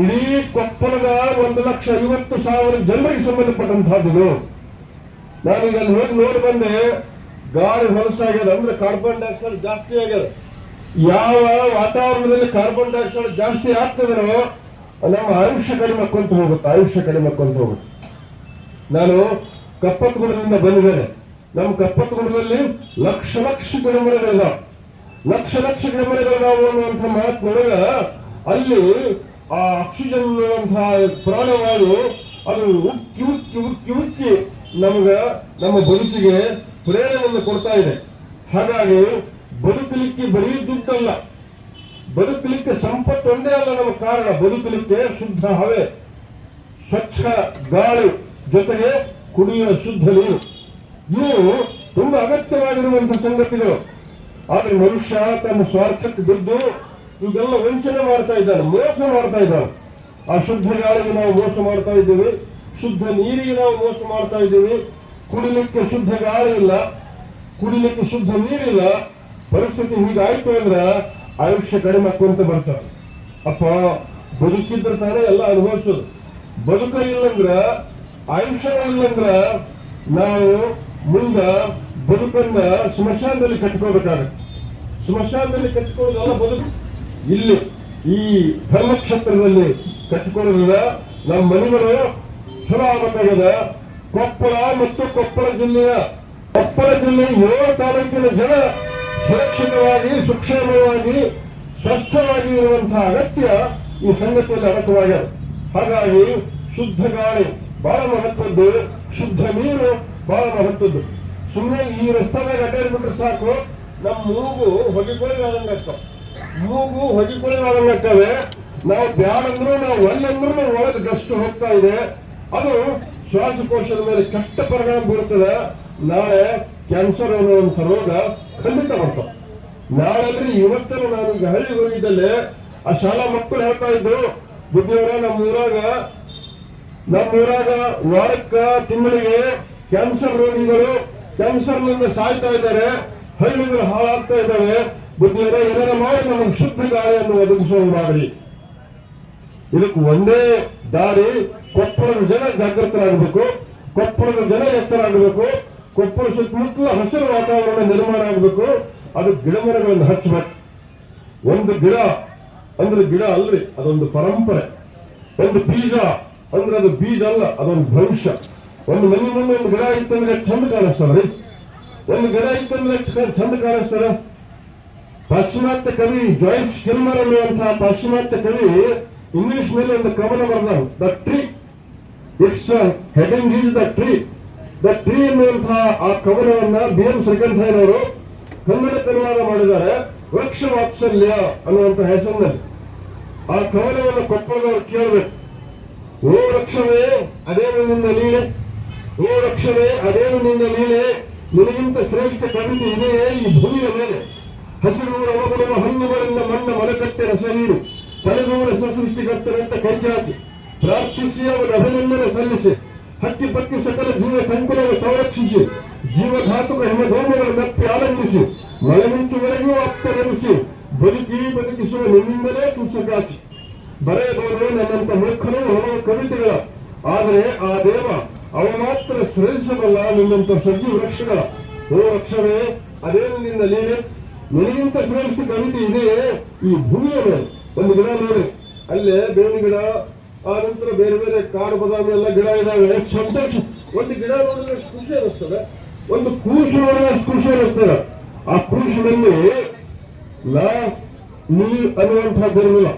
ಇಡೀ ಕೊಪ್ಪಳದ ಒಂದು ಲಕ್ಷ ಐವತ್ತು ಸಾವಿರ ಜನರಿಗೆ ಸಂಬಂಧಪಟ್ಟಂತಹದ್ದು ನಾನೀಗ ಅಲ್ಲಿ ಹೋಗಿ ನೋಡಿ ಬಂದೆ, ಗಾಳಿ ಹೊಲಸಾಗ್ಯದ ಅಂದ್ರೆ ಕಾರ್ಬನ್ ಡೈಆಕ್ಸೈಡ್ ಜಾಸ್ತಿ ಆಗ್ಯದ. ಯಾವ ವಾತಾವರಣದಲ್ಲಿ ಕಾರ್ಬನ್ ಡೈಆಕ್ಸೈಡ್ ಜಾಸ್ತಿ ಆಗ್ತದೋ ನಮ್ಮ ಆಯುಷ್ಯ ಕಡಿಮೆ ಕೊಂತ ಹೋಗುತ್ತೆ, ಆಯುಷ್ಯ ಕಡಿಮೆ ಕೊಂತ ಹೋಗುತ್ತೆ. ನಾನು ಕಪ್ಪತ್ಗುಡದಿಂದ ಬಂದಿದ್ದೇನೆ. ನಮ್ಮ ಕಪ್ಪತ್ಗುಡದಲ್ಲಿ ಲಕ್ಷ ಲಕ್ಷ ಗಿಡಮರಗಳಿದಾವೆ. ಲಕ್ಷ ಲಕ್ಷ ಗಿಡಮರಗಳಿದಾವೆ ಅನ್ನುವಂಥ ಮಾತಿನೊಳಗ ಅಲ್ಲಿ ಆ ಆಕ್ಸಿಜನ್ ಅನ್ನುವಂತಹ ಪ್ರಾಣವಾಯು ಅದು ಉಕ್ಕಿ ಉಕ್ಕಿ ಉಕ್ಕಿ ಉಕ್ಕಿ ನಮಗ, ನಮ್ಮ ಬದುಕಿಗೆ ಪ್ರೇರಣೆಯನ್ನು ಕೊಡ್ತಾ ಇದೆ. ಹಾಗಾಗಿ ಬದುಕಲಿಕ್ಕೆ ಬರೀ ದುಡ್ಡಲ್ಲ, ಬದುಕಲಿಕ್ಕೆ ಸಂಪತ್ತು ಒಂದೇ ಅಲ್ಲ ನಮ್ಮ ಕಾರಣ. ಬದುಕಲಿಕ್ಕೆ ಶುದ್ಧ ಹವೆ, ಸ್ವಚ್ಛ ಗಾಳಿ ಜೊತೆಗೆ ಕುಡಿಯುವ ಶುದ್ಧ ನೀರು. ಇವು ತುಂಬಾ ಅಗತ್ಯವಾಗಿರುವಂತಹ ಸಂಗತಿಗಳು. ಆದ್ರೆ ಮನುಷ್ಯ ತನ್ನ ಸ್ವಾರ್ಥಕ್ಕೆ ಬಿದ್ದು ಇವೆಲ್ಲ ವಂಚನೆ ಮಾಡ್ತಾ ಇದ್ದಾನೆ, ಮೋಸ ಮಾಡ್ತಾ ಇದ್ದಾನೆ. ಆ ಶುದ್ಧ ಗಾಳಿಗೆ ನಾವು ಮೋಸ ಮಾಡ್ತಾ ಇದ್ದೀವಿ, ಶುದ್ಧ ನೀರಿಗೆ ನಾವು ಮೋಸ ಮಾಡ್ತಾ ಇದ್ದೀವಿ. ಕುಡಿಲಿಕ್ಕೆ ಶುದ್ಧ ಗಾಳಿ ಇಲ್ಲ, ಕುಡಿಲಿಕ್ಕೆ ಶುದ್ಧ ನೀರಿಲ್ಲ ಪರಿಸ್ಥಿತಿ ಹೀಗಾಯ್ತು ಅಂದ್ರೆ ಆಯುಷ್ಯ ಕಡಿಮೆ ಆಕ್ಕೊಂತ ಬರ್ತಾರೆ. ಅಪ್ಪ, ಬದುಕಿದ್ರೆ ತಾನೇ ಎಲ್ಲ ಅನುಭವಿಸೋದು. ಬದುಕ ಇಲ್ಲಂದ್ರ, ಆಯುಷ್ಯ ಇಲ್ಲಂದ್ರ ನಾವು ಮುಂದ ಬದುಕನ್ನ ಸ್ಮಶಾನದಲ್ಲಿ ಕಟ್ಕೋಬೇಕಾಗತ್ತೆ ಸ್ಮಶಾನದಲ್ಲಿ ಕಟ್ಕೊಳ್ಳೋದೆಲ್ಲ ಬದುಕು. ಇಲ್ಲಿ ಈ ಧರ್ಮಕ್ಷೇತ್ರದಲ್ಲಿ ಕಟ್ಟಿಕೊಳ್ಳೋದಿಲ್ಲ ನಮ್ಮ ಮನೆಗಳು ಆಗಬೇಕಾಗ್ಯದ ಕೊಪ್ಪಳ ಮತ್ತು ಕೊಪ್ಪಳ ಜಿಲ್ಲೆಯ ಕೊಪ್ಪಳ ಜಿಲ್ಲೆಯ ಏಳು ತಾಲೂಕಿನ ಜನ ಸುರಕ್ಷಿತವಾಗಿ, ಸುಕ್ಷೇಮವಾಗಿ, ಸ್ವಸ್ಥವಾಗಿ ಇರುವಂತಹ ಅಗತ್ಯ ಈ ಸಂಗತಿಯಲ್ಲಿ ಅಡಕವಾಗಿದೆ ಹಾಗಾಗಿ ಶುದ್ಧ ಗಾಳಿ ಬಹಳ ಮಹತ್ವದ್ದು, ಶುದ್ಧ ನೀರು ಬಹಳ ಮಹತ್ವದ್ದು. ಸುಮ್ಮನೆ ಈ ರಸ್ತೆದಾಗ ಅಡ್ಡಾಡ್ಬಿಟ್ರೆ ಸಾಕು ನಮ್ಮ ಮೂಗು ಹೊಗೆಕೊಳಗಾದಂಗಾಗ್ತಾವ ಮೂಗು ಹೊಗೆಕೊಳಗಾದಂಗಾಗ್ತವೆ ನಾವು ಬ್ಯಾಡಂದ್ರು ನಾವು ಒಲ್ಲಂದ್ರು ಒಳಗೆ ಡಸ್ಟ್ ಹೋಗ್ತಾ ಇದೆ. ಅದು ಶ್ವಾಸಕೋಶದ ಮೇಲೆ ಕೆಟ್ಟ ಪರಿಣಾಮ ಬೀರುತ್ತದೆ. ನಾಳೆ ಕ್ಯಾನ್ಸರ್ ಅನ್ನುವಂಥ ರೋಗ ಖಂಡಿತ ಬರ್ತದೆ. ನಾಳೆ ಇವತ್ತನ್ನು ನಾನು ಈಗ ಹಳ್ಳಿಗೆ ಹೋಗಿದ್ದಲ್ಲಿ ಆ ಶಾಲಾ ಮಕ್ಕಳು ಹೇಳ್ತಾ ಇದ್ದು ಬುದ್ಧಿಯವರ ನಮ್ಮ ಊರಾಗ ನಮ್ಮ ಊರಾಗ ವಾರಕ್ಕ ತಿಂಗಳಿಗೆ ಕ್ಯಾನ್ಸರ್ ರೋಗಿಗಳು ಕ್ಯಾನ್ಸರ್ನಿಂದ ಸಾಯ್ತಾ ಇದ್ದಾರೆ. ಹಳ್ಳಿಗಳು ಹಾಳಾಗ್ತಾ ಇದ್ದಾವೆ. ಬುದ್ಧಿಯವರ ಏನಾರ ಮಾಡಿ ನಮಗೆ ಶುದ್ಧ ಗಾಳಿಯನ್ನು ಒದಗಿಸುವ ಮಾಡಿ ಇದಕ್ಕೆ ಒಂದೇ ದಾರಿ, ಕೊಪ್ಪಳದ ಜನ ಜಾಗೃತರಾಗಬೇಕು, ಕೊಪ್ಪಳದ ಜನ ಎಚ್ಚರಾಗಬೇಕು ಕೊಪ್ಪಳ ಸುತ್ತಮುತ್ತಲ ಹಸಿರು ವಾತಾವರಣ ನಿರ್ಮಾಣ ಆಗಬೇಕು, ಅದು ಗಿಡ ಮರಗಳನ್ನು ಹಚ್ಚಬೇಕು. ಒಂದು ಗಿಡ, ಅಂದ್ರೆ ಗಿಡ ಅಲ್ರಿ, ಅದೊಂದು ಪರಂಪರೆ. ಒಂದು ಬೀಜ, ಅಂದ್ರೆ ಅದು ಬೀಜ ಅಲ್ಲ, ಅದೊಂದು ಭವಿಷ್ಯ. ಒಂದು ಮನೆ ಮುಂದೆ ಒಂದು ಗಿಡ ಇತ್ತಂದ್ರೆ ಚಂದ ಕಾಣಿಸ್ತದ್ರಿ ಒಂದು ಗಿಡ ಇತ್ತಂದ್ರೆ ಚಂದ ಕಾಣಿಸ್ತದ? ಪಾಶ್ಚಿಮಾತ್ಯ ಕವಿ ಜಾಯ್ಸ್ ಕಿಲ್ಮರ್ ಅನ್ನುವಂತಹ ಪಾಶ್ಚಿಮಾತ್ಯ ಕವಿ ಇಂಗ್ಲಿಷ್ ಮೇಲೆ ಒಂದು ಕವನ ಬರೆದ the tree it's heading is the tree the tree ಎನ್ನುವಂತಹ ಆ ಕವನವನ್ನ ಬಿ ಎಂ ಶ್ರೀಕಂಠಯ್ಯನವರು ಕನ್ನಡ ಕನ್ನಡ ಮಾಡಿದ್ದಾರೆ. ವೃಕ್ಷ ವಾತ್ಸಲ್ಯ ಅನ್ನುವಂಥ ಹೆಸರಿನಲ್ಲಿ. ಆ ಕವನವನ್ನು ಕೊಪ್ಪಳದವರು ಕೇಳಬೇಕು. ಓ ವೃಕ್ಷವೇ ಅದೇನು ನಿನ್ನ ಲೀಲೆ. ಓ ರಕ್ಷವೇ ಅದೇನು ನಿನ್ನ ಲೀಲೆ. ನಿನಗಿಂತ ಶ್ರೇಷ್ಠ ಕವಿತೆ ಇದೆಯೇ ಈ ಭೂಮಿಯ ಮೇಲೆ. ಹಸಿರು ರವಗುಣವ ಹಣ್ಣುಗಳಿಂದ ಮಣ್ಣ ಮಲಕಟ್ಟೆ ರಸ ನೀರು ತಲೆಗೂರ ಸೃಷ್ಟಿಕರ್ತರಂತ ಕೈಚಾಚಿ ಪ್ರಾರ್ಥಿಸಿ ಅವರ ಅಭಿನಂದನೆ ಸಲ್ಲಿಸಿ. ಹಕ್ಕಿ ಪಕ್ಕಿ ಸಕಲ ಜೀವ ಸಂಕುಲವ ಸಂರಕ್ಷಿಸಿ. ಜೀವಘಾತುಕ ಹಿಮಧೋಮಗಳ ನಪ್ಪಿ ಆನಂದಿಸಿ ಮಳೆ ಮಿಂಚುವರೆಗೂ ಆಪ್ತರೆನಿಸಿ ಬದುಕಿ ಬದುಕಿಸುವ ನಿಮ್ಮಿಂದಲೇ ಸುಸಕಾಸಿ. ಬರೆಯಬಹುದು ನನ್ನಂತ ಮೂರ್ಖರು ಹಲವು ಕವಿತೆಗಳ. ಆದರೆ ಆ ದೇವ ಅವ ಮಾತ್ರ ಸ್ಮರಿಸಬಲ್ಲ ನಿನ್ನಂತ ಸಜ್ಜು ವೃಕ್ಷಗಳ. ಓ ವೃಕ್ಷವೇ ಅದೇನು ನಿನ್ನ ಲೀಲೆ? ನಿನಗಿಂತ ಶ್ರೇಷ್ಠ ಕವಿತೆ ಇದೆಯೇ ಈ ಭೂಮಿಯ ಮೇಲೆ ಒಂದು ಗಿಡ ನೋಡಿ. ಅಲ್ಲೇ ಬೇವಿನ ಗಿಡ, ಆ ನಂತರ ಬೇರೆ ಬೇರೆ ಕಾಡು ಬದಾಮಿ ಎಲ್ಲ ಗಿಡ ಇದಾವೆ ಸಂತೋಷ. ಒಂದು ಗಿಡ ನೋಡಿದ್ರೆ ಖುಷಿ ಅನಿಸ್ತದೆ ಒಂದು ಕೂಸು ನೋಡಿದ್ರೆ ಖುಷಿ ಅನಿಸ್ತದೆ ಆ ಕೂಸಿನಲ್ಲಿ ಲಾ ನೀರ್ ಅನ್ನುವಂಥದ್ದು ಇರಲಿಲ್ಲ